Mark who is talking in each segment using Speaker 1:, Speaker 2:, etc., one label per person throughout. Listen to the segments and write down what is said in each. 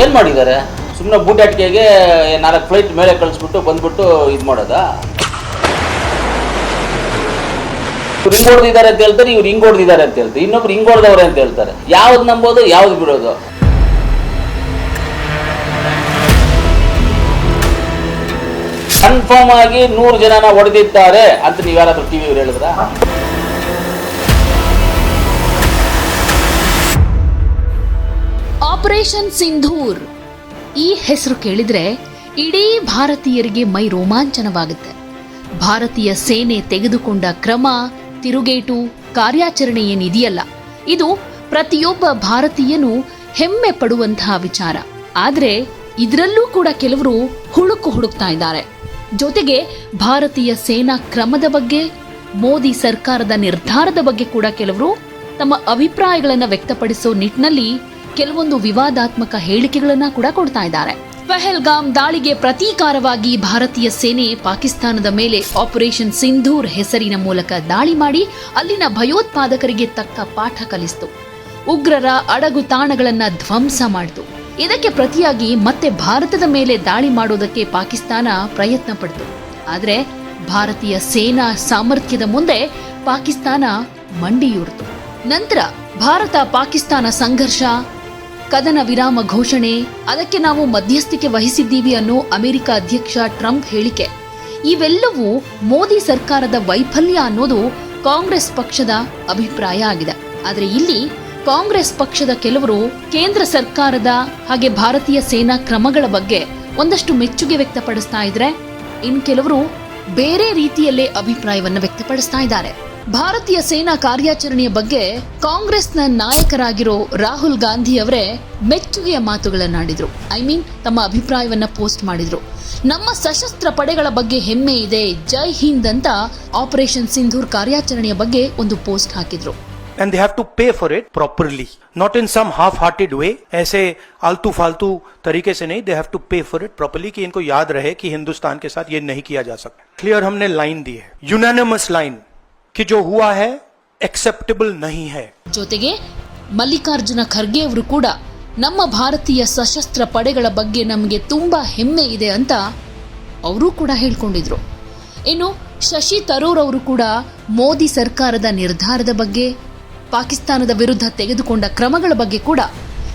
Speaker 1: ಏನು ಮಾಡಿದ್ದಾರೆ? ಸುಮ್ಮನೆ ಬೂಟಾಟಿಕೆಗೆ ನಾಲ್ಕು ಫ್ಲೈಟ್ ಮೇಲೆ ಕಳಿಸ್ಬಿಟ್ಟು ಬಂದ್ಬಿಟ್ಟು ಇದು ಮಾಡೋದಾ? ಇವ್ರು ಹಿಂಗ್ ಹೊಡೆದಿದ್ದಾರೆ ಅಂತ ಹೇಳ್ತಾರೆ, ಇವ್ರು ಹಿಂಗ್ ಹೊಡೆದಿದ್ದಾರೆ ಅಂತ ಹೇಳ್ತಾರೆ. ಇನ್ನೊಬ್ರು ಹಿಂಗ್ ಹೊಡೆದವ್ರೆ ಅಂತ ಹೇಳ್ತಾರೆ. ಯಾವ್ದು ನಂಬೋದು, ಯಾವ್ದು ಬಿಡೋದು? ಕನ್ಫರ್ಮ್ ಆಗಿ ನೂರು ಜನನ ಹೊಡೆದಿದ್ದಾರೆ ಅಂತ ನೀವು ವಿ ಇವ್ರು ಹೇಳಿದ್ರ?
Speaker 2: ಆಪರೇಷನ್ ಸಿಂಧೂರ್ ಈ ಹೆಸರು ಕೇಳಿದ್ರೆ ಇಡೀ ಭಾರತೀಯರಿಗೆ ಮೈ ರೋಮಾಂಚನವಾಗುತ್ತೆ. ಭಾರತೀಯ ಸೇನೆ ತೆಗೆದುಕೊಂಡ ಕ್ರಮ ತಿರುಗೇಟು ಕಾರ್ಯಾಚರಣೆ ಏನಿದೆಯಲ್ಲ ಇದು ಪ್ರತಿಯೊಬ್ಬ ಭಾರತೀಯನು ಹೆಮ್ಮೆ ಪಡುವಂತಹ ವಿಚಾರ. ಆದ್ರೆ ಇದರಲ್ಲೂ ಕೂಡ ಕೆಲವರು ಹುಳುಕು ಹುಡುಕ್ತಾ ಇದ್ದಾರೆ. ಜೊತೆಗೆ ಭಾರತೀಯ ಸೇನಾ ಕ್ರಮದ ಬಗ್ಗೆ, ಮೋದಿ ಸರ್ಕಾರದ ನಿರ್ಧಾರದ ಬಗ್ಗೆ ಕೂಡ ಕೆಲವರು ತಮ್ಮ ಅಭಿಪ್ರಾಯಗಳನ್ನು ವ್ಯಕ್ತಪಡಿಸೋ ನಿಟ್ಟಿನಲ್ಲಿ ಕೆಲವೊಂದು ವಿವಾದಾತ್ಮಕ ಹೇಳಿಕೆಗಳನ್ನ ಕೂಡ ಕೊಡ್ತಾ ಇದ್ದಾರೆ. ಪೆಹಲ್ಗಾಮ್ ದಾಳಿಗೆ ಪ್ರತೀಕಾರವಾಗಿ ಭಾರತೀಯ ಸೇನೆ ಪಾಕಿಸ್ತಾನದ ಮೇಲೆ ಆಪರೇಷನ್ ಸಿಂಧೂರ್ ಹೆಸರಿನ ಮೂಲಕ ದಾಳಿ ಮಾಡಿ ಅಲ್ಲಿನ ಭಯೋತ್ಪಾದಕರಿಗೆ ತಕ್ಕ ಪಾಠ ಕಲಿಸಿತು. ಉಗ್ರರ ಅಡಗು ತಾಣಗಳನ್ನ ಧ್ವಂಸ ಮಾಡಿತು. ಇದಕ್ಕೆ ಪ್ರತಿಯಾಗಿ ಮತ್ತೆ ಭಾರತದ ಮೇಲೆ ದಾಳಿ ಮಾಡೋದಕ್ಕೆ ಪಾಕಿಸ್ತಾನ ಪ್ರಯತ್ನ ಪಡ್ತು. ಆದರೆ ಭಾರತೀಯ ಸೇನಾ ಸಾಮರ್ಥ್ಯದ ಮುಂದೆ ಪಾಕಿಸ್ತಾನ ಮಂಡಿಯೂರಿತು. ನಂತರ ಭಾರತ ಪಾಕಿಸ್ತಾನ ಸಂಘರ್ಷ ಕದನ ವಿರಾಮ ಘೋಷಣೆ, ಅದಕ್ಕೆ ನಾವು ಮಧ್ಯಸ್ಥಿಕೆ ವಹಿಸಿದ್ದೀವಿ ಅನ್ನೋ ಅಮೆರಿಕ ಅಧ್ಯಕ್ಷ ಟ್ರಂಪ್ ಹೇಳಿಕೆ. ಇವೆಲ್ಲವೂ ಮೋದಿ ಸರ್ಕಾರದ ವೈಫಲ್ಯ ಅನ್ನೋದು ಕಾಂಗ್ರೆಸ್ ಪಕ್ಷದ ಅಭಿಪ್ರಾಯ ಆಗಿದೆ. ಆದರೆ ಇಲ್ಲಿ ಕಾಂಗ್ರೆಸ್ ಪಕ್ಷದ ಕೆಲವರು ಕೇಂದ್ರ ಸರ್ಕಾರದ ಹಾಗೆ ಭಾರತೀಯ ಸೇನಾ ಕ್ರಮಗಳ ಬಗ್ಗೆ ಒಂದಷ್ಟು ಮೆಚ್ಚುಗೆ ವ್ಯಕ್ತಪಡಿಸ್ತಾ ಇದ್ರೆ, ಇನ್ ಕೆಲವರು ಬೇರೆ ರೀತಿಯಲ್ಲೇ ಅಭಿಪ್ರಾಯವನ್ನು ವ್ಯಕ್ತಪಡಿಸ್ತಾ ಇದ್ದಾರೆ. ಭಾರತೀಯ ಸೇನಾ ಕಾರ್ಯಾಚರಣೆಯ ಬಗ್ಗೆ ಕಾಂಗ್ರೆಸ್ನ ನಾಯಕರಾಗಿರೋ ರಾಹುಲ್ ಗಾಂಧಿ ಅವರೇ ಮೆಚ್ಚುಗೆಯ ಮಾತುಗಳನ್ನಾಡಿದ್ರು ಐ ಮೀನ್ ತಮ್ಮ ಅಭಿಪ್ರಾಯವನ್ನ ಪೋಸ್ಟ್ ಮಾಡಿದ್ರು ನಮ್ಮ ಸಶಸ್ತ್ರ ಪಡೆಗಳ ಬಗ್ಗೆ ಹೆಮ್ಮೆ ಇದೆ ಜೈ ಹಿಂದ್ ಅಂತ ಆಪರೇಷನ್ ಸಿಂಧೂರ್ ಕಾರ್ಯಾಚರಣೆಯ ಬಗ್ಗೆ ಒಂದು ಪೋಸ್ಟ್ ಹಾಕಿದ್ರು
Speaker 3: and they have to pay for it properly not in some half hearted way ऐसे आलतू फालतू तरीके से नहीं they have to pay for it properly कि इनको याद रहे कि हिंदुस्तान के साथ ये नहीं किया जा सकता क्लियर हमने लाइन दी है यूनानिमस लाइन कि जो हुआ है एक्सेप्टेबल नहीं है
Speaker 2: ಜೊತೆಗೆ ಮಲ್ಲಿಕಾರ್ಜುನ ಖರ್ಗೆ ಅವರು ಕೂಡ ನಮ್ಮ ಭಾರತೀಯ ಸಶಸ್ತ್ರ ಪಡೆಗಳ ಬಗ್ಗೆ ನಮಗೆ ತುಂಬಾ ಹೆಮ್ಮೆ ಇದೆ ಅಂತ ಅವರು ಕೂಡ ಹೇಳ್ಕೊಂಡಿದ್ರು ಇನ್ನು ಶಶಿ ತರೂರ್ ಅವರು ಕೂಡ ಮೋದಿ ಸರ್ಕಾರದ ನಿರ್ಧಾರದ ಬಗ್ಗೆ ಪಾಕಿಸ್ತಾನದ ವಿರುದ್ಧ ತೆಗೆದುಕೊಂಡ ಕ್ರಮಗಳ ಬಗ್ಗೆ ಕೂಡ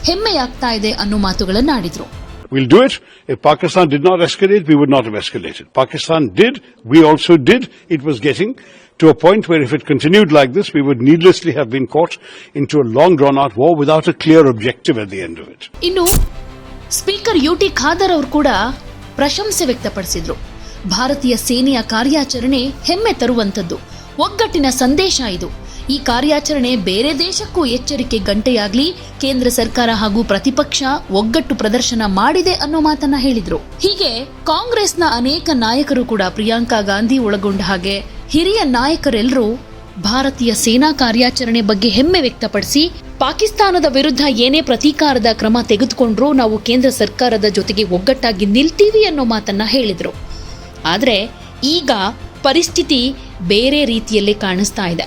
Speaker 2: ಹೆಮ್ಮೆಯಾಗ್ತಾ ಇದೆ ಅನ್ನೋ ಮಾತುಗಳನ್ನ ಆಡಿದ್ರು
Speaker 4: We'll do it. If Pakistan did not escalate, we would not have escalated. Pakistan did. We also did. It was getting to a point where if it continued like this, we would needlessly have been caught into a long drawn out war without a clear objective at the end of it.
Speaker 2: ಇನ್ನು speaker U T Khader ಅವರು ಕೂಡ ಪ್ರಶಂಸೆ ವ್ಯಕ್ತಪಡಿಸಿದ್ರು ಭಾರತೀಯ ಸೇನೆಯ ಕಾರ್ಯಾಚರಣೆ ಹೆಮ್ಮೆ ತರುವಂತದ್ದು ಒಗ್ಗಟ್ಟಿನ ಸಂದೇಶ ಇದು. ಈ ಕಾರ್ಯಾಚರಣೆ ಬೇರೆ ದೇಶಕ್ಕೂ ಎಚ್ಚರಿಕೆ ಗಂಟೆಯಾಗ್ಲಿ ಕೇಂದ್ರ ಸರ್ಕಾರ ಹಾಗೂ ಪ್ರತಿಪಕ್ಷ ಒಗ್ಗಟ್ಟು ಪ್ರದರ್ಶನ ಮಾಡಿದೆ ಅನ್ನೋ ಮಾತನ್ನ ಹೇಳಿದ್ರು. ಹೀಗೆ ಕಾಂಗ್ರೆಸ್ನ ಅನೇಕ ನಾಯಕರು ಕೂಡ ಪ್ರಿಯಾಂಕಾ ಗಾಂಧಿ ಒಳಗೊಂಡ ಹಾಗೆ ಹಿರಿಯ ನಾಯಕರೆಲ್ಲರೂ ಭಾರತೀಯ ಸೇನಾ ಕಾರ್ಯಾಚರಣೆ ಬಗ್ಗೆ ಹೆಮ್ಮೆ ವ್ಯಕ್ತಪಡಿಸಿ, ಪಾಕಿಸ್ತಾನದ ವಿರುದ್ಧ ಏನೇ ಪ್ರತೀಕಾರದ ಕ್ರಮ ತೆಗೆದುಕೊಂಡ್ರೂ ನಾವು ಕೇಂದ್ರ ಸರ್ಕಾರದ ಜೊತೆಗೆ ಒಗ್ಗಟ್ಟಾಗಿ ನಿಲ್ತೀವಿ ಅನ್ನೋ ಮಾತನ್ನ ಹೇಳಿದರು. ಆದರೆ ಈಗ ಪರಿಸ್ಥಿತಿ ಬೇರೆ ರೀತಿಯಲ್ಲಿ ಕಾಣಿಸ್ತಾ ಇದೆ.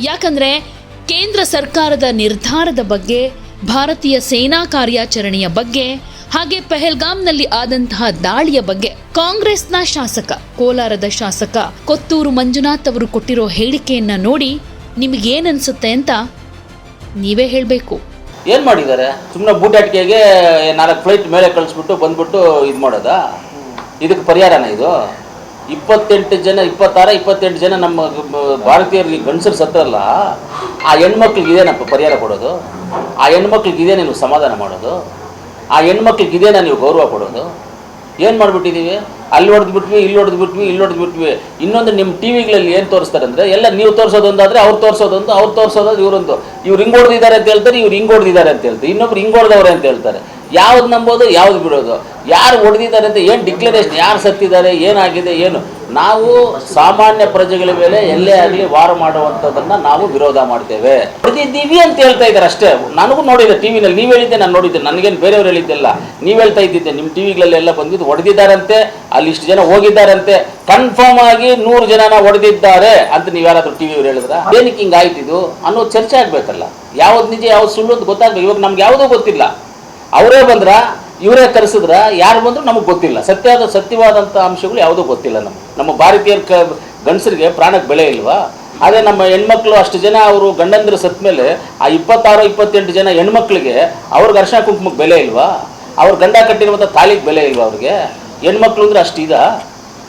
Speaker 2: ಯಾಕಂದರೆ ಕೇಂದ್ರ ಸರ್ಕಾರದ ನಿರ್ಧಾರದ ಬಗ್ಗೆ, ಭಾರತೀಯ ಸೇನಾ ಕಾರ್ಯಾಚರಣೆಯ ಬಗ್ಗೆ, ಹಾಗೆ ಪೆಹಲ್ಗಾಮ್ನಲ್ಲಿ ಆದಂತಹ ದಾಳಿಯ ಬಗ್ಗೆ ಕಾಂಗ್ರೆಸ್ನ ಶಾಸಕ, ಕೋಲಾರದ ಶಾಸಕ ಕೊತ್ತೂರು ಮಂಜುನಾಥ್ ಅವರು ಕೊಟ್ಟಿರೋ ಹೇಳಿಕೆಯನ್ನ ನೋಡಿ ನಿಮಗೇನನ್ಸುತ್ತೆ ಅಂತ ನೀವೇ ಹೇಳಬೇಕು.
Speaker 1: ಏನು ಮಾಡಿದ್ದಾರೆ? ಸುಮ್ಮನೆ ಬೂಟಾಟಿಕೆಗೆ ನಾಲ್ಕು ಫ್ಲೈಟ್ ಮೇಲೆ ಕಳಿಸ್ಬಿಟ್ಟು ಬಂದ್ಬಿಟ್ಟು ಇದು ಮಾಡೋದಾ? ಇದಕ್ಕೆ ಪರಿಹಾರನ ಇದು? ಇಪ್ಪತ್ತೆಂಟು ಜನ, ಇಪ್ಪತ್ತಾರ, ಇಪ್ಪತ್ತೆಂಟು ಜನ ನಮ್ಮ ಭಾರತೀಯರಿಗೆ ಗಂಡಸರು ಸತ್ತರಲ್ಲ, ಆ ಹೆಣ್ಮಕ್ಳಿಗೆ ಇದೇನಪ್ಪ ಪರಿಹಾರ ಕೊಡೋದು? ಆ ಹೆಣ್ಮಕ್ಳಿಗೆ ಇದೇ ನೀವು ಸಮಾಧಾನ ಮಾಡೋದು? ಆ ಹೆಣ್ಮಕ್ಳಿಗೆ ಇದೇನಾ ನೀವು ಗೌರವ ಕೊಡೋದು? ಏನು ಮಾಡಿಬಿಟ್ಟಿದ್ದೀವಿ ಅಲ್ಲಿ ಹೊಡೆದು ಬಿಟ್ವಿ, ಇಲ್ಲಿ ಹೊಡೆದು ಬಿಟ್ವಿ, ಇಲ್ಲಿ ಹೊಡೆದು ಬಿಟ್ವಿ. ಇನ್ನೊಂದು ನಿಮ್ಮ ಟಿ ವಿಗಳಲ್ಲಿ ಏನು ತೋರಿಸ್ತಾರೆ ಅಂದರೆ ಎಲ್ಲ ನೀವು ತೋರಿಸೋದೊಂದಾದರೆ ಅವ್ರು ತೋರಿಸೋದೊಂದು, ಅವ್ರು ತೋರಿಸೋದು ಇವರೊಂದು. ಇವ್ರು ಹಿಂಗೆ ಹೊಡೆದಿದ್ದಾರೆ ಅಂತ ಹೇಳ್ತಾರೆ, ಇವ್ರು ಹಿಂಗೆ ಹೊಡೆದಿದ್ದಾರೆ ಅಂತ ಹೇಳ್ತಾರೆ. ಇನ್ನೊಬ್ರು ಹಿಂಗೆ ಹೊಡೆದವ್ರೆ ಅಂತ ಹೇಳ್ತಾರೆ. ಯಾವ್ದು ನಂಬೋದು, ಯಾವ್ದು ಬಿಡೋದು. ಯಾರು ಹೊಡೆದಿದ್ದಾರೆ ಅಂತ ಏನು ಡಿಕ್ಲರೇಷನ್ ಯಾರು ಸತ್ತಿದ್ದಾರೆ, ಏನಾಗಿದೆ, ಏನು? ನಾವು ಸಾಮಾನ್ಯ ಪ್ರಜೆಗಳ ಮೇಲೆ ಎಲ್ಲೇ ಆಗಲಿ ವಾರ ಮಾಡುವಂಥದ್ದನ್ನ ನಾವು ವಿರೋಧ ಮಾಡ್ತೇವೆ. ಹೊಡೆದಿದ್ದೀವಿ ಅಂತ ಹೇಳ್ತಾ ಇದ್ದಾರೆ ಅಷ್ಟೇ. ನನಗೂ ನೋಡಿದೆ ಟಿ ವಿನಲ್ಲಿ ನೀವು ಹೇಳಿದ್ದೆ, ನಾನು ನೋಡಿದ್ದೆ. ನನಗೇನು ಬೇರೆಯವ್ರು ಹೇಳಿದ್ದಿಲ್ಲ. ನೀವು ಹೇಳ್ತಾ ಇದ್ದಿದ್ದೆ. ನಿಮ್ಮ ಟಿ ವಿಗಳಲ್ಲೆಲ್ಲ ಬಂದಿದ್ದು ಹೊಡೆದಿದ್ದಾರಂತೆ. ಅಲ್ಲಿ ಇಷ್ಟು ಜನ ಹೋಗಿದ್ದಾರಂತೆ. ಕನ್ಫರ್ಮ್ ಆಗಿ ನೂರು ಜನನ ಹೊಡೆದಿದ್ದಾರೆ ಅಂತ ನೀವು ಯಾರಾದರೂ ಟಿ ವಿಯವ್ರು ಹೇಳಿದ್ರ? ಏನಕ್ಕೆ ಹಿಂಗೆ ಆಯ್ತಿದು ಅನ್ನೋದು ಚರ್ಚೆ ಆಗ್ಬೇಕಲ್ಲ. ಯಾವ್ದು ನಿಜ, ಯಾವ್ದು ಸುಳ್ಳು ಅಂತ ಗೊತ್ತಾಗ್ಬೇಕು ಇವಾಗ ನಮ್ಗೆ ಯಾವುದೂ ಗೊತ್ತಿಲ್ಲ. ಅವರೇ ಬಂದ್ರ, ಇವರೇ ಕರೆಸಿದ್ರ, ಯಾರು ಬಂದ್ರು ನಮಗೆ ಗೊತ್ತಿಲ್ಲ. ಸತ್ಯವಾದ ಸತ್ಯವಾದಂಥ ಅಂಶಗಳು ಯಾವುದೂ ಗೊತ್ತಿಲ್ಲ ನಮ್ಗೆ. ನಮ್ಮ ಭಾರತೀಯರ ಕ, ಗಂಡಸರಿಗೆ ಪ್ರಾಣಕ್ಕೆ ಬೆಲೆ ಇಲ್ವಾ? ಆದರೆ ನಮ್ಮ ಹೆಣ್ಮಕ್ಳು ಅಷ್ಟು ಜನ ಅವರು ಗಂಡಂದ್ರ ಸತ್ತ ಮೇಲೆ ಆ ಇಪ್ಪತ್ತಾರು, ಇಪ್ಪತ್ತೆಂಟು ಜನ ಹೆಣ್ಮಕ್ಳಿಗೆ ಅವ್ರಿಗೆ ಅರ್ಶನ ಕುಂಕುಮಕ್ಕೆ ಬೆಲೆ ಇಲ್ವಾ? ಅವ್ರ ಗಂಡ ಕಟ್ಟಿರುವಂಥ ತಾಲಿಗೆ ಬೆಲೆ ಇಲ್ವಾ ಅವ್ರಿಗೆ? ಹೆಣ್ಮಕ್ಳು ಅಂದ್ರೆ ಅಷ್ಟು ಇದಾ?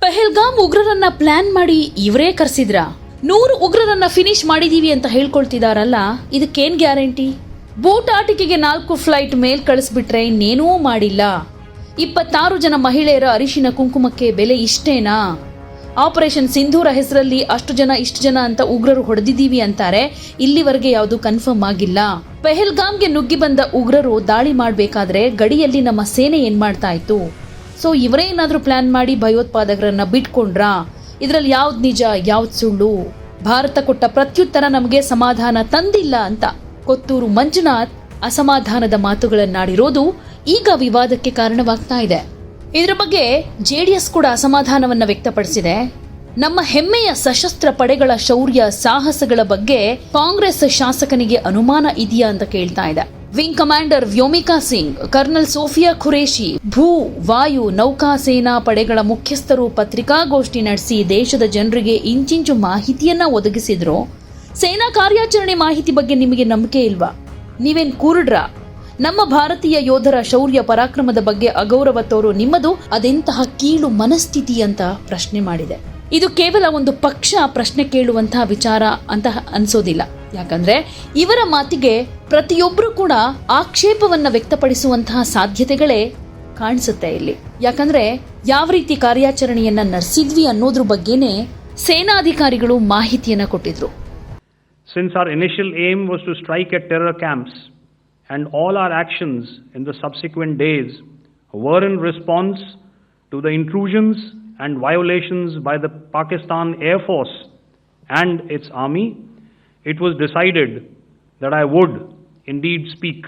Speaker 2: ಪೆಹಲ್ಗಾಮ್ ಉಗ್ರರನ್ನ ಪ್ಲಾನ್ ಮಾಡಿ ಇವರೇ ಕರೆಸಿದ್ರ? ನೂರು ಉಗ್ರರನ್ನ ಫಿನಿಶ್ ಮಾಡಿದೀವಿ ಅಂತ ಹೇಳ್ಕೊಳ್ತಿದಾರಲ್ಲ, ಇದಕ್ಕೇನ್ ಗ್ಯಾರಂಟಿ? ಬೂಟ್ ಆಟಿಕೆಗೆ ನಾಲ್ಕು ಫ್ಲೈಟ್ ಮೇಲ್ ಕಳಿಸ್ಬಿಟ್ರೆ ಇನ್ನೇನೂ ಮಾಡಿಲ್ಲ. ಇಪ್ಪತ್ತಾರು ಜನ ಮಹಿಳೆಯರ ಅರಿಶಿನ ಕುಂಕುಮಕ್ಕೆ ಬೆಲೆ ಇಷ್ಟೇನಾ? ಆಪರೇಷನ್ ಸಿಂಧೂರ ಹೆಸರಲ್ಲಿ ಅಷ್ಟು ಜನ ಇಷ್ಟು ಜನ ಅಂತ ಉಗ್ರರು ಹೊಡೆದಿದ್ದೀವಿ ಅಂತಾರೆ. ಇಲ್ಲಿವರೆಗೆ ಯಾವುದು ಕನ್ಫರ್ಮ್ ಆಗಿಲ್ಲ. ಪೆಹಲ್ಗಾಮ್ಗೆ ನುಗ್ಗಿ ಬಂದ ಉಗ್ರರು ದಾಳಿ ಮಾಡಬೇಕಾದ್ರೆ ಗಡಿಯಲ್ಲಿ ನಮ್ಮ ಸೇನೆ ಏನ್ ಮಾಡ್ತಾ ಇತ್ತು? ಸೊ ಇವರೇ ಏನಾದ್ರೂ ಪ್ಲಾನ್ ಮಾಡಿ ಭಯೋತ್ಪಾದಕರನ್ನ ಬಿಟ್ಕೊಂಡ್ರಾ? ಇದ್ರಲ್ಲಿ ಯಾವ್ದು ನಿಜ, ಯಾವ್ದು ಸುಳ್ಳು? ಭಾರತ ಕೊಟ್ಟ ಪ್ರತ್ಯುತ್ತರ ನಮಗೆ ಸಮಾಧಾನ ತಂದಿಲ್ಲ ಅಂತ ಕೊತ್ತೂರು ಮಂಜುನಾಥ್ ಅಸಮಾಧಾನದ ಮಾತುಗಳನ್ನಾಡಿರೋದು ಈಗ ವಿವಾದಕ್ಕೆ ಕಾರಣವಾಗ್ತಾ ಇದೆ. ಇದರ ಬಗ್ಗೆ ಜೆಡಿಎಸ್ ಕೂಡ ಅಸಮಾಧಾನವನ್ನ ವ್ಯಕ್ತಪಡಿಸಿದೆ. ನಮ್ಮ ಹೆಮ್ಮೆಯ ಸಶಸ್ತ್ರ ಪಡೆಗಳ ಶೌರ್ಯ ಸಾಹಸಗಳ ಬಗ್ಗೆ ಕಾಂಗ್ರೆಸ್ ಶಾಸಕನಿಗೆ ಅನುಮಾನ ಇದೆಯಾ ಅಂತ ಕೇಳ್ತಾ ಇದೆ. Wing commander Vyomika Singh, colonel Sophia Qureshi ಭೂ, ವಾಯು, ನೌಕಾ ಸೇನಾ ಪಡೆಗಳ ಮುಖ್ಯಸ್ಥರು ಪತ್ರಿಕಾಗೋಷ್ಠಿ ನಡೆಸಿ ದೇಶದ ಜನರಿಗೆ ಇಂಚಿಂಚು ಮಾಹಿತಿಯನ್ನ ಒದಗಿಸಿದ್ರು. ಸೇನಾ ಕಾರ್ಯಾಚರಣೆ ಮಾಹಿತಿ ಬಗ್ಗೆ ನಿಮಗೆ ನಂಬಿಕೆ ಇಲ್ವಾ? ನೀವೇನ್ ಕೂರ್ಡ್ರಾ? ನಮ್ಮ ಭಾರತೀಯ ಯೋಧರ ಶೌರ್ಯ ಪರಾಕ್ರಮದ ಬಗ್ಗೆ ಅಗೌರವ ತೋರು ನಿಮ್ಮದು ಅದೆಂತಹ ಕೀಳು ಮನಸ್ಥಿತಿ ಅಂತ ಪ್ರಶ್ನೆ ಮಾಡಿದೆ. ಇದು ಕೇವಲ ಒಂದು ಪಕ್ಷ ಪ್ರಶ್ನೆ ಕೇಳುವಂತಹ ವಿಚಾರ ಅಂತ ಅನ್ಸೋದಿಲ್ಲ. ಯಾಕಂದ್ರೆ ಇವರ ಮಾತಿಗೆ ಪ್ರತಿಯೊಬ್ಬರು ಕೂಡ ಆಕ್ಷೇಪವನ್ನ ವ್ಯಕ್ತಪಡಿಸುವಂತಹ ಸಾಧ್ಯತೆಗಳೇ ಕಾಣಿಸುತ್ತೆ ಇಲ್ಲಿ. ಯಾಕಂದ್ರೆ ಯಾವ ರೀತಿ ಕಾರ್ಯಾಚರಣೆಯನ್ನ ನಡೆಸಿದ್ವಿ ಅನ್ನೋದ್ರ ಬಗ್ಗೆನೇ ಸೇನಾಧಿಕಾರಿಗಳು ಮಾಹಿತಿಯನ್ನ ಕೊಟ್ಟಿದ್ರು.
Speaker 5: Since our initial aim was to strike at terror camps, and all our actions in the subsequent days were in response to the intrusions and violations by the Pakistan Air Force and its army, it was decided that I would indeed speak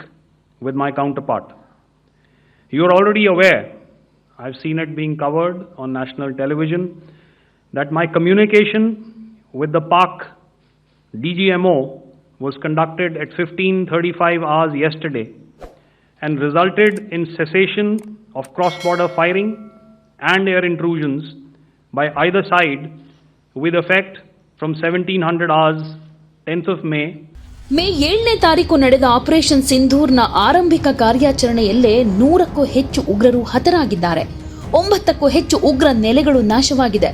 Speaker 5: with my counterpart. You are already aware, I've seen it being covered on national television, that my communication with the Pak DGMO was conducted at 15:35 hours yesterday and resulted in cessation of cross-border firing and air intrusions by either side with effect from 1700 hours 10th of May
Speaker 2: May ಏಳನೇ ತಾರೀಕು ನಡೆದ operation ಸಿಂಧೂರ್ನ ಆರಂಭಿಕ ಕಾರ್ಯಾಚರಣೆಯಲ್ಲೇ ನೂರಕ್ಕೂ ಹೆಚ್ಚು ಉಗ್ರರು ಹತರಾಗಿದ್ದಾರೆ ಒಂಬತ್ತಕ್ಕೂ ಹೆಚ್ಚು ಉಗ್ರ ನೆಲೆಗಳು ನಾಶವಾಗಿದೆ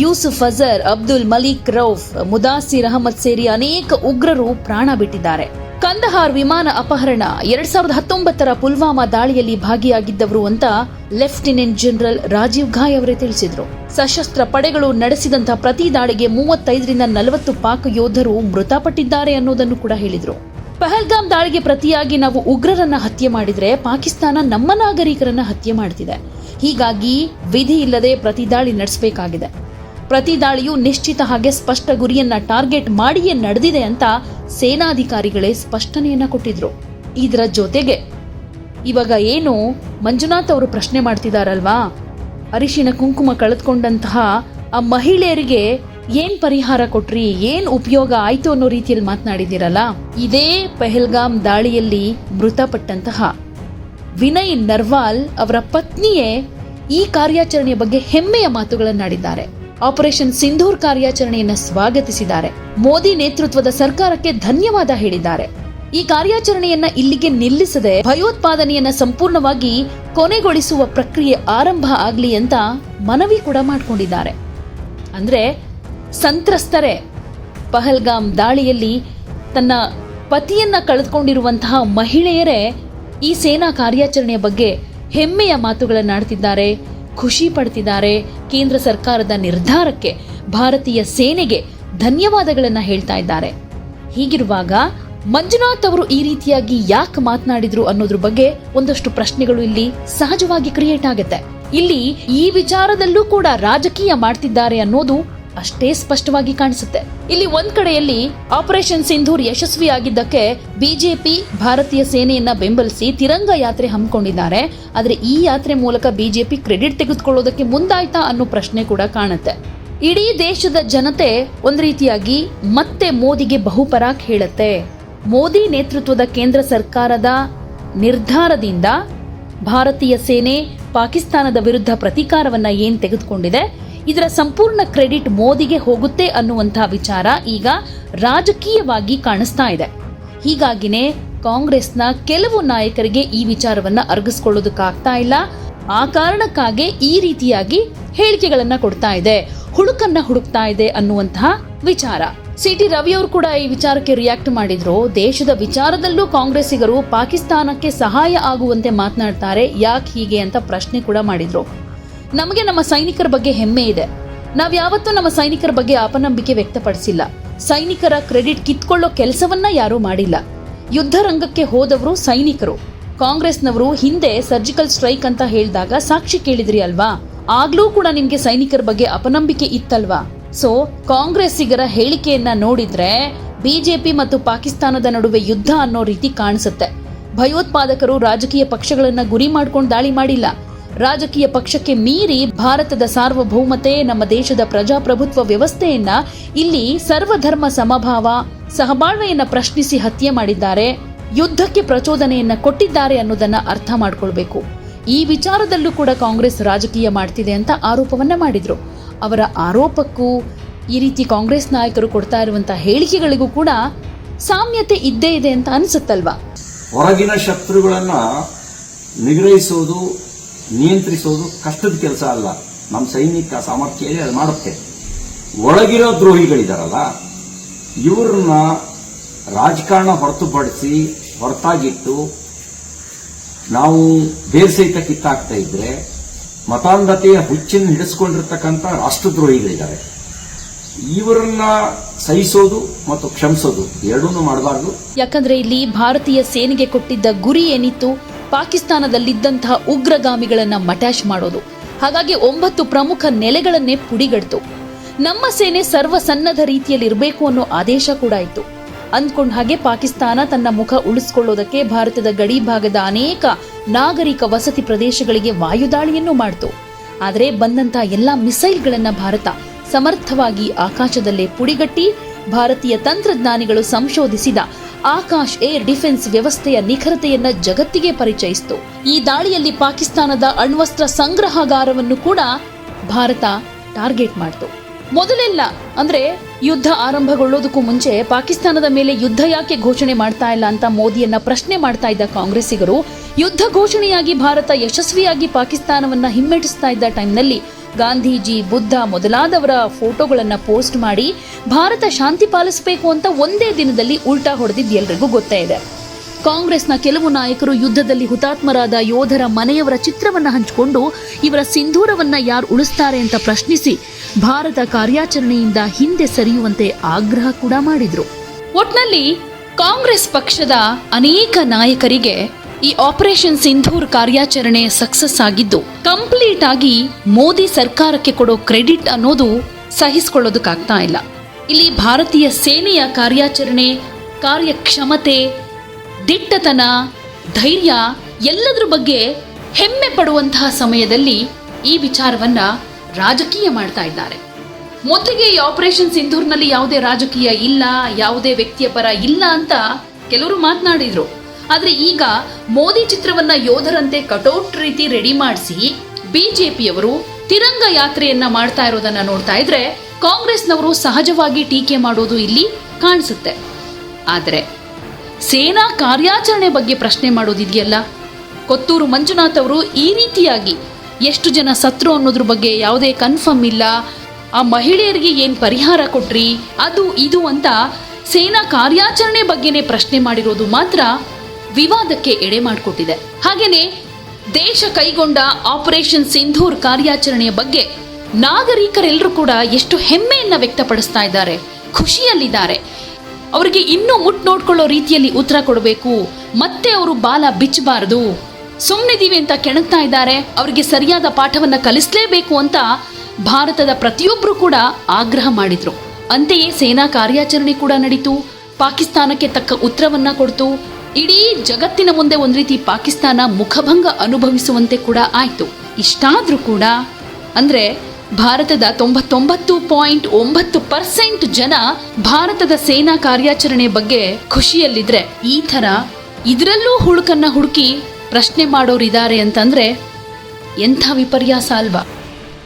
Speaker 2: ಯೂಸುಫ್ ಅಜರ್, ಅಬ್ದುಲ್ ಮಲಿಕ್ ರೌಫ್, ಮುದಾಸಿರ್ ಅಹಮದ್ ಸೇರಿ ಅನೇಕ ಉಗ್ರರು ಪ್ರಾಣ ಬಿಟ್ಟಿದ್ದಾರೆ. ಕಂದಹಾರ್ ವಿಮಾನ ಅಪಹರಣ, ಎರಡ್ ಸಾವಿರದ ಹತ್ತೊಂಬತ್ತರ ಪುಲ್ವಾಮಾ ದಾಳಿಯಲ್ಲಿ ಭಾಗಿಯಾಗಿದ್ದವರು ಅಂತ ಲೆಫ್ಟಿನೆಂಟ್ ಜನರಲ್ ರಾಜೀವ್ ಘಾಯ್ ಅವರೇ ತಿಳಿಸಿದ್ರು. ಸಶಸ್ತ್ರ ಪಡೆಗಳು ನಡೆಸಿದಂತಹ ಪ್ರತಿ ದಾಳಿಗೆ ಮೂವತ್ತೈದರಿಂದ ನಲವತ್ತು ಪಾಕ್ ಯೋಧರು ಮೃತಪಟ್ಟಿದ್ದಾರೆ ಅನ್ನೋದನ್ನು ಕೂಡ ಹೇಳಿದರು. ಪಹಲ್ಗಾಮ್ ದಾಳಿಗೆ ಪ್ರತಿಯಾಗಿ ನಾವು ಉಗ್ರರನ್ನ ಹತ್ಯೆ ಮಾಡಿದ್ರೆ ಪಾಕಿಸ್ತಾನ ನಮ್ಮ ನಾಗರಿಕರನ್ನ ಹತ್ಯೆ ಮಾಡ್ತಿದೆ. ಹೀಗಾಗಿ ವಿಧಿ ಇಲ್ಲದೆ ಪ್ರತಿ ದಾಳಿ ನಡೆಸಬೇಕಾಗಿದೆ. ಪ್ರತಿ ದಾಳಿಯು ನಿಶ್ಚಿತ ಹಾಗೆ ಸ್ಪಷ್ಟ ಗುರಿಯನ್ನ ಟಾರ್ಗೆಟ್ ಮಾಡಿಯೇ ನಡೆದಿದೆ ಅಂತ ಸೇನಾಧಿಕಾರಿಗಳೇ ಸ್ಪಷ್ಟನೆಯನ್ನ ಕೊಟ್ಟಿದ್ರು. ಇದರ ಜೊತೆಗೆ ಇವಾಗ ಏನು ಮಂಜುನಾಥ್ ಅವರು ಪ್ರಶ್ನೆ ಮಾಡ್ತಿದಾರಲ್ವಾ? ಅರಿಶಿನ ಕುಂಕುಮ ಕಳೆದುಕೊಂಡಂತಹ ಆ ಮಹಿಳೆಯರಿಗೆ ಏನ್ ಪರಿಹಾರ ಕೊಟ್ರಿ, ಏನ್ ಉಪಯೋಗ ಆಯ್ತು ಅನ್ನೋ ರೀತಿಯಲ್ಲಿ ಮಾತನಾಡಿದಿರಲ್ಲ ಇದೇ ಪೆಹಲ್ಗಾಮ್ ದಾಳಿಯಲ್ಲಿ ಮೃತಪಟ್ಟಂತಹ ವಿನಯ್ ನರ್ವಾಲ್ ಅವರ ಪತ್ನಿಯೇ ಈ ಕಾರ್ಯಾಚರಣೆಯ ಬಗ್ಗೆ ಹೆಮ್ಮೆಯ ಮಾತುಗಳನ್ನಾಡಿದ್ದಾರೆ. ಆಪರೇಷನ್ ಸಿಂಧೂರ್ ಕಾರ್ಯಾಚರಣೆಯನ್ನು ಸ್ವಾಗತಿಸಿದ್ದಾರೆ. ಮೋದಿ ನೇತೃತ್ವದ ಸರ್ಕಾರಕ್ಕೆ ಧನ್ಯವಾದ ಹೇಳಿದ್ದಾರೆ. ಈ ಕಾರ್ಯಾಚರಣೆಯನ್ನ ಇಲ್ಲಿಗೆ ನಿಲ್ಲಿಸದೆ ಭಯೋತ್ಪಾದನೆಯನ್ನ ಸಂಪೂರ್ಣವಾಗಿ ಕೊನೆಗೊಳಿಸುವ ಪ್ರಕ್ರಿಯೆ ಆರಂಭ ಆಗಲಿ ಅಂತ ಮನವಿ ಕೂಡ ಮಾಡಿಕೊಂಡಿದ್ದಾರೆ. ಅಂದ್ರೆ ಸಂತ್ರಸ್ತರೇ, ಪಹಲ್ಗಾಮ್ ದಾಳಿಯಲ್ಲಿ ತನ್ನ ಪತಿಯನ್ನ ಕಳೆದುಕೊಂಡಿರುವಂತಹ ಮಹಿಳೆಯರೇ ಈ ಸೇನಾ ಕಾರ್ಯಾಚರಣೆಯ ಬಗ್ಗೆ ಹೆಮ್ಮೆಯ ಮಾತುಗಳನ್ನಾಡ್ತಿದ್ದಾರೆ. ಖುಷಿ ಪಡ್ತಿದ್ದಾರೆ ಕೇಂದ್ರ ಸರ್ಕಾರದ ನಿರ್ಧಾರಕ್ಕೆ ಭಾರತೀಯ ಸೇನೆಗೆ ಧನ್ಯವಾದಗಳನ್ನು ಹೇಳ್ತಾ ಇದ್ದಾರೆ. ಹೀಗಿರುವಾಗ ಮಂಜುನಾಥ್ ಅವರು ಈ ರೀತಿಯಾಗಿ ಯಾಕೆ ಮಾತನಾಡಿದ್ರು ಅನ್ನೋದ್ರ ಬಗ್ಗೆ ಒಂದಷ್ಟು ಪ್ರಶ್ನೆಗಳು ಇಲ್ಲಿ ಸಹಜವಾಗಿ ಕ್ರಿಯೇಟ್ ಆಗುತ್ತೆ. ಇಲ್ಲಿ ಈ ವಿಚಾರದಲ್ಲೂ ಕೂಡ ರಾಜಕೀಯ ಮಾಡ್ತಿದ್ದಾರೆ ಅನ್ನೋದು ಅಷ್ಟೇ ಸ್ಪಷ್ಟವಾಗಿ ಕಾಣಿಸುತ್ತೆ. ಇಲ್ಲಿ ಒಂದ್ ಕಡೆಯಲ್ಲಿ ಆಪರೇಷನ್ ಸಿಂಧೂರ್ ಯಶಸ್ವಿಯಾಗಿದ್ದಕ್ಕೆ ಬಿಜೆಪಿ ಭಾರತೀಯ ಸೇನೆಯನ್ನ ಬೆಂಬಲಿಸಿ ತಿರಂಗ ಯಾತ್ರೆ ಹಮ್ಮಿಕೊಂಡಿದ್ದಾರೆ. ಆದ್ರೆ ಈ ಯಾತ್ರೆ ಮೂಲಕ ಬಿಜೆಪಿ ಕ್ರೆಡಿಟ್ ತೆಗೆದುಕೊಳ್ಳೋದಕ್ಕೆ ಮುಂದಾಯ್ತಾ ಅನ್ನೋ ಪ್ರಶ್ನೆ ಕೂಡ ಕಾಣುತ್ತೆ. ಇಡೀ ದೇಶದ ಜನತೆ ಒಂದ್ ರೀತಿಯಾಗಿ ಮತ್ತೆ ಮೋದಿಗೆ ಬಹುಪರಾಕ್ ಹೇಳುತ್ತೆ. ಮೋದಿ ನೇತೃತ್ವದ ಕೇಂದ್ರ ಸರ್ಕಾರದ ನಿರ್ಧಾರದಿಂದ ಭಾರತೀಯ ಸೇನೆ ಪಾಕಿಸ್ತಾನದ ವಿರುದ್ಧ ಪ್ರತೀಕಾರವನ್ನ ಏನ್ ತೆಗೆದುಕೊಂಡಿದೆ? ಇದರ ಸಂಪೂರ್ಣ ಕ್ರೆಡಿಟ್ ಮೋದಿಗೆ ಹೋಗುತ್ತೆ ಅನ್ನುವಂಥ ವಿಚಾರ ಈಗ ರಾಜಕೀಯವಾಗಿ ಕಾಣಿಸ್ತಾ ಇದೆ. ಹೀಗಾಗಿನೇ ಕಾಂಗ್ರೆಸ್ನ ಕೆಲವು ನಾಯಕರಿಗೆ ಈ ವಿಚಾರವನ್ನ ಅರ್ಗಿಸ್ಕೊಳ್ಳೋದಕ್ಕಾಗ್ತಾ ಇಲ್ಲ. ಆ ಕಾರಣಕ್ಕಾಗಿ ಈ ರೀತಿಯಾಗಿ ಹೇಳಿಕೆಗಳನ್ನ ಕೊಡ್ತಾ ಇದೆ. ಹುಡುಕನ್ನ ಹುಡುಕ್ತಾ ಇದೆ ಅನ್ನುವಂತಹ ವಿಚಾರ. ಸಿಟಿ ರವಿ ಅವರು ಕೂಡ ಈ ವಿಚಾರಕ್ಕೆ ರಿಯಾಕ್ಟ್ ಮಾಡಿದ್ರು. ದೇಶದ ವಿಚಾರದಲ್ಲೂ ಕಾಂಗ್ರೆಸ್ಸಿಗರು ಪಾಕಿಸ್ತಾನಕ್ಕೆ ಸಹಾಯ ಆಗುವಂತೆ ಮಾತನಾಡ್ತಾರೆ. ಯಾಕೆ ಹೀಗೆ ಅಂತ ಪ್ರಶ್ನೆ ಕೂಡ ಮಾಡಿದ್ರು. ನಮಗೆ ನಮ್ಮ ಸೈನಿಕರ ಬಗ್ಗೆ ಹೆಮ್ಮೆ ಇದೆ. ನಾವ್ ಯಾವತ್ತೂ ನಮ್ಮ ಸೈನಿಕರ ಬಗ್ಗೆ ಅಪನಂಬಿಕೆ ವ್ಯಕ್ತಪಡಿಸಿಲ್ಲ. ಸೈನಿಕರ ಕ್ರೆಡಿಟ್ ಕಿತ್ಕೊಳ್ಳೋ ಕೆಲಸವನ್ನ ಯಾರೂ ಮಾಡಿಲ್ಲ. ಯುದ್ಧ ರಂಗಕ್ಕೆ ಹೋದವರು ಸೈನಿಕರು. ಕಾಂಗ್ರೆಸ್ನವರು ಹಿಂದೆ ಸರ್ಜಿಕಲ್ ಸ್ಟ್ರೈಕ್ ಅಂತ ಹೇಳಿದಾಗ ಸಾಕ್ಷಿ ಕೇಳಿದ್ರಿ ಅಲ್ವಾ? ಆಗ್ಲೂ ಕೂಡ ನಿಮ್ಗೆ ಸೈನಿಕರ ಬಗ್ಗೆ ಅಪನಂಬಿಕೆ ಇತ್ತಲ್ವಾ? ಸೊ, ಕಾಂಗ್ರೆಸ್ಸಿಗರ ಹೇಳಿಕೆಯನ್ನ ನೋಡಿದ್ರೆ ಬಿಜೆಪಿ ಮತ್ತು ಪಾಕಿಸ್ತಾನದ ನಡುವೆ ಯುದ್ಧ ಅನ್ನೋ ರೀತಿ ಕಾಣಿಸುತ್ತೆ. ಭಯೋತ್ಪಾದಕರು ರಾಜಕೀಯ ಪಕ್ಷಗಳನ್ನ ಗುರಿ ಮಾಡ್ಕೊಂಡು ದಾಳಿ ಮಾಡಿಲ್ಲ. ರಾಜಕೀಯ ಪಕ್ಷಕ್ಕೆ ಮೀರಿ ಭಾರತದ ಸಾರ್ವಭೌಮತೆ ನಮ್ಮ ದೇಶದ ಪ್ರಜಾಪ್ರಭುತ್ವ ವ್ಯವಸ್ಥೆಯನ್ನ ಇಲ್ಲಿ ಸರ್ವಧರ್ಮ ಸಮಭಾವ ಸಹಬಾಳ್ವೆಯನ್ನ ಪ್ರಶ್ನಿಸಿ ಹತ್ಯೆ ಮಾಡಿದ್ದಾರೆ, ಯುದ್ಧಕ್ಕೆ ಪ್ರಚೋದನೆಯನ್ನ ಕೊಟ್ಟಿದ್ದಾರೆ ಅನ್ನೋದನ್ನ ಅರ್ಥ ಮಾಡ್ಕೊಳ್ಬೇಕು. ಈ ವಿಚಾರದಲ್ಲೂ ಕೂಡ ಕಾಂಗ್ರೆಸ್ ರಾಜಕೀಯ ಮಾಡ್ತಿದೆ ಅಂತ ಆರೋಪವನ್ನ ಮಾಡಿದ್ರು. ಅವರ ಆರೋಪಕ್ಕೂ ಈ ರೀತಿ ಕಾಂಗ್ರೆಸ್ ನಾಯಕರು ಕೊಡ್ತಾ ಇರುವಂತಹ ಹೇಳಿಕೆಗಳಿಗೂ ಕೂಡ ಸಾಮ್ಯತೆ ಇದ್ದೇ ಇದೆ ಅಂತ ಅನ್ಸುತ್ತಲ್ವಾ?
Speaker 6: ಹೊರಗಿನ ಶತ್ರುಗಳನ್ನ ನಿಗ್ರಹಿಸೋದು ನಿಯಂತ್ರಿಸೋದು ಕಷ್ಟದ ಕೆಲಸ ಅಲ್ಲ. ನಮ್ಮ ಸೈನಿಕ ಸಾಮರ್ಥ್ಯ ಇದೆ ಅದು ಮಾಡುತ್ತೆ. ಒಳಗಿರೋ ದ್ರೋಹಿಗಳಿದಾರಲ್ಲ, ಇವ್ರನ್ನ ರಾಜಕಾರಣ ಹೊರತುಪಡಿಸಿ ಹೊರತಾಗಿಟ್ಟು ನಾವು ಬೇರ್ ಸಹಿತ ಕಿತ್ತಾಕ್ತಾ ಇದ್ರೆ ಮತಾಂಧತೆಯ ಹುಚ್ಚನ್ನು ಹಿಡಿಸ್ಕೊಂಡಿರ್ತಕ್ಕಂಥ ರಾಷ್ಟ್ರದ್ರೋಹಿಗಳಿದ್ದಾರೆ ಇವರನ್ನ ಸಹಿಸೋದು ಮತ್ತು ಕ್ಷಮಿಸೋದು ಎರಡನ್ನೂ ಮಾಡಬಾರ್ದು.
Speaker 2: ಯಾಕಂದ್ರೆ ಇಲ್ಲಿ ಭಾರತೀಯ ಸೇನೆಗೆ ಕೊಟ್ಟಿದ್ದ ಗುರಿ ಏನಿತ್ತು? ಪಾಕಿಸ್ತಾನದಲ್ಲಿದ್ದಂತಹ ಉಗ್ರಗಾಮಿಗಳನ್ನ ಮಟ್ಯಾಶ್ ಮಾಡೋದು. ಹಾಗಾಗಿ ಒಂಬತ್ತು ಪ್ರಮುಖ ನೆಲೆಗಳನ್ನೇ ಪುಡಿಗಡ್ತು. ನಮ್ಮ ಸೇನೆ ಸರ್ವಸನ್ನದ್ಧ ರೀತಿಯಲ್ಲಿ ಇರಬೇಕು ಅನ್ನೋ ಆದೇಶ ಕೂಡ ಇತ್ತು. ಅಂದ್ಕೊಂಡ ಹಾಗೆ ಪಾಕಿಸ್ತಾನ ತನ್ನ ಮುಖ ಉಳಿಸ್ಕೊಳ್ಳೋದಕ್ಕೆ ಭಾರತದ ಗಡಿ ಭಾಗದ ಅನೇಕ ನಾಗರಿಕ ವಸತಿ ಪ್ರದೇಶಗಳಿಗೆ ವಾಯುದಾಳಿಯನ್ನು ಮಾಡಿತು. ಆದರೆ ಬಂದಂತಹ ಎಲ್ಲಾ ಮಿಸೈಲ್ಗಳನ್ನ ಭಾರತ ಸಮರ್ಥವಾಗಿ ಆಕಾಶದಲ್ಲೇ ಪುಡಿಗಟ್ಟಿ, ಭಾರತೀಯ ತಂತ್ರಜ್ಞಾನಿಗಳು ಸಂಶೋಧಿಸಿದ ಆಕಾಶ್ ಏರ್ ಡಿಫೆನ್ಸ್ ವ್ಯವಸ್ಥೆಯ ನಿಖರತೆಯನ್ನ ಜಗತ್ತಿಗೆ ಪರಿಚಯಿಸಿತು. ಈ ದಾಳಿಯಲ್ಲಿ ಪಾಕಿಸ್ತಾನದ ಅಣ್ವಸ್ತ್ರ ಸಂಗ್ರಹಗಾರವನ್ನು ಕೂಡ ಭಾರತ ಟಾರ್ಗೆಟ್ ಮಾಡಿತು. ಮೊದಲೆಲ್ಲ ಅಂದ್ರೆ ಯುದ್ಧ ಆರಂಭಗೊಳ್ಳೋದಕ್ಕೂ ಮುಂಚೆ ಪಾಕಿಸ್ತಾನದ ಮೇಲೆ ಯುದ್ಧ ಯಾಕೆ ಘೋಷಣೆ ಮಾಡ್ತಾ ಇಲ್ಲ ಅಂತ ಮೋದಿಯನ್ನ ಪ್ರಶ್ನೆ ಮಾಡ್ತಾ ಇದ್ದ ಕಾಂಗ್ರೆಸ್ಸಿಗರು, ಯುದ್ಧ ಘೋಷಣೆಯಾಗಿ ಭಾರತ ಯಶಸ್ವಿಯಾಗಿ ಪಾಕಿಸ್ತಾನವನ್ನ ಹಿಮ್ಮೆಟ್ಟಿಸ್ತಾ ಇದ್ದ ಟೈಮ್ನಲ್ಲಿ ಗಾಂಧೀಜಿ, ಬುದ್ಧ ಮೊದಲಾದವರ ಫೋಟೋಗಳನ್ನು ಪೋಸ್ಟ್ ಮಾಡಿ ಭಾರತ ಶಾಂತಿ ಪಾಲಿಸಬೇಕು ಅಂತ ಒಂದೇ ದಿನದಲ್ಲಿ ಉಲ್ಟಾ ಹೊಡೆದಿದ್ದು ಎಲ್ರಿಗೂ ಗೊತ್ತೇ ಇದೆ. ಕಾಂಗ್ರೆಸ್ನ ಕೆಲವು ನಾಯಕರು ಯುದ್ಧದಲ್ಲಿ ಹುತಾತ್ಮರಾದ ಯೋಧರ ಮನೆಯವರ ಚಿತ್ರವನ್ನು ಹಂಚಿಕೊಂಡು ಇವರ ಸಿಂಧೂರವನ್ನು ಯಾರು ಉಳಿಸ್ತಾರೆ ಅಂತ ಪ್ರಶ್ನಿಸಿ ಭಾರತ ಕಾರ್ಯಾಚರಣೆಯಿಂದ ಹಿಂದೆ ಸರಿಯುವಂತೆ ಆಗ್ರಹ ಕೂಡ ಮಾಡಿದರು. ಒಟ್ನಲ್ಲಿ ಕಾಂಗ್ರೆಸ್ ಪಕ್ಷದ ಅನೇಕ ನಾಯಕರಿಗೆ ಈ ಆಪರೇಷನ್ ಸಿಂಧೂರ್ ಕಾರ್ಯಾಚರಣೆ ಸಕ್ಸಸ್ ಆಗಿದ್ದು, ಕಂಪ್ಲೀಟ್ ಆಗಿ ಮೋದಿ ಸರ್ಕಾರಕ್ಕೆ ಕೊಡೋ ಕ್ರೆಡಿಟ್ ಅನ್ನೋದು ಸಹಿಸಿಕೊಳ್ಳೋದಕ್ಕಾಗ್ತಾ ಇಲ್ಲ. ಇಲ್ಲಿ ಭಾರತೀಯ ಸೇನೆಯ ಕಾರ್ಯಾಚರಣೆ, ಕಾರ್ಯಕ್ಷಮತೆ, ದಿಟ್ಟತನ, ಧೈರ್ಯ ಎಲ್ಲದರ ಬಗ್ಗೆ ಹೆಮ್ಮೆ ಪಡುವಂತಹ ಸಮಯದಲ್ಲಿ ಈ ವಿಚಾರವನ್ನ ರಾಜಕೀಯ ಮಾಡ್ತಾ ಇದ್ದಾರೆ. ಮೊದಲಿಗೆ ಈ ಆಪರೇಷನ್ ಸಿಂಧೂರ್ನಲ್ಲಿ ಯಾವುದೇ ರಾಜಕೀಯ ಇಲ್ಲ, ಯಾವುದೇ ವ್ಯಕ್ತಿಯ ಪರ ಇಲ್ಲ ಅಂತ ಕೆಲವರು ಮಾತನಾಡಿದ್ರು. ಆದ್ರೆ ಈಗ ಮೋದಿ ಚಿತ್ರವನ್ನ ಯೋಧರಂತೆ ಕಟೌಟ್ ರೀತಿ ರೆಡಿ ಮಾಡಿಸಿ ಬಿಜೆಪಿಯವರು ತಿರಂಗ ಯಾತ್ರೆಯನ್ನ ಮಾಡ್ತಾ ಇರೋದನ್ನ ನೋಡ್ತಾ ಇದ್ರೆ ಕಾಂಗ್ರೆಸ್ನವರು ಸಹಜವಾಗಿ ಟೀಕೆ ಮಾಡೋದು ಇಲ್ಲಿ ಕಾಣಿಸುತ್ತೆ. ಆದರೆ ಸೇನಾ ಕಾರ್ಯಾಚರಣೆ ಬಗ್ಗೆ ಪ್ರಶ್ನೆ ಮಾಡೋದಿದೆಯಲ್ಲ? ಕೊತ್ತೂರು ಮಂಜುನಾಥ್ ಅವರು ಈ ರೀತಿಯಾಗಿ ಎಷ್ಟು ಜನ ಸತ್ರು ಅನ್ನೋದ್ರ ಬಗ್ಗೆ ಯಾವುದೇ ಕನ್ಫರ್ಮ್ ಇಲ್ಲ. ಆ ಮಹಿಳೆಯರಿಗೆ ಏನು ಪರಿಹಾರ ಕೊಟ್ರಿ? ಅದು ಇದು ಅಂತ ಸೇನಾ ಕಾರ್ಯಾಚರಣೆ ಬಗ್ಗೆನೇ ಪ್ರಶ್ನೆ ಮಾಡಿರೋದು ಮಾತ್ರ ವಿವಾದಕ್ಕೆ ಎಡೆ ಮಾಡಿಕೊಟ್ಟಿದೆ. ಹಾಗೇನೆ ದೇಶ ಕೈಗೊಂಡ ಆಪರೇಷನ್ ಸಿಂಧೂರ್ ಕಾರ್ಯಾಚರಣೆಯ ಬಗ್ಗೆ ನಾಗರಿಕರೆಲ್ಲರೂ ಕೂಡ ಎಷ್ಟು ಹೆಮ್ಮೆಯನ್ನ ವ್ಯಕ್ತಪಡಿಸ್ತಾ ಇದ್ದಾರೆ, ಖುಷಿಯಲ್ಲಿದ್ದಾರೆ. ಅವರಿಗೆ ಇನ್ನೂ ಮುಟ್ ನೋಡ್ಕೊಳ್ಳೋ ರೀತಿಯಲ್ಲಿ ಉತ್ತರ ಕೊಡಬೇಕು. ಮತ್ತೆ ಅವರು ಬಾಲ ಬಿಚ್ಚಬಾರದು. ಸುಮ್ಮನಿದ್ದೀವಿ ಅಂತ ಕೆಣಕ್ತಾ ಇದ್ದಾರೆ. ಅವರಿಗೆ ಸರಿಯಾದ ಪಾಠವನ್ನ ಕಲಿಸಲೇಬೇಕು ಅಂತ ಭಾರತದ ಪ್ರತಿಯೊಬ್ಬರು ಕೂಡ ಆಗ್ರಹ ಮಾಡಿದ್ರು. ಅಂತೆಯೇ ಸೇನಾ ಕಾರ್ಯಾಚರಣೆ ಕೂಡ ನಡೀತು. ಪಾಕಿಸ್ತಾನಕ್ಕೆ ತಕ್ಕ ಉತ್ತರವನ್ನ ಕೊಡ್ತು. ಇಡೀ ಜಗತ್ತಿನ ಮುಂದೆ ಒಂದು ರೀತಿ ಪಾಕಿಸ್ತಾನ ಮುಖಭಂಗ ಅನುಭವಿಸುವಂತೆ ಕೂಡ ಆಯಿತು. ಇಷ್ಟಾದರೂ ಕೂಡ ಅಂದ್ರೆ ಭಾರತದ ತೊಂಬತ್ತೊಂಬತ್ತು ಪಾಯಿಂಟ್ ಒಂಬತ್ತು ಪರ್ಸೆಂಟ್ ಜನ ಭಾರತದ ಸೇನಾ ಕಾರ್ಯಾಚರಣೆ ಬಗ್ಗೆ ಖುಷಿಯಲ್ಲಿದ್ರೆ ಈ ಥರ ಇದರಲ್ಲೂ ಹುಳುಕನ್ನ ಹುಡುಕಿ ಪ್ರಶ್ನೆ ಮಾಡೋರಿದ್ದಾರೆ ಅಂತಂದ್ರೆ ಎಂಥ ವಿಪರ್ಯಾಸ ಅಲ್ವಾ?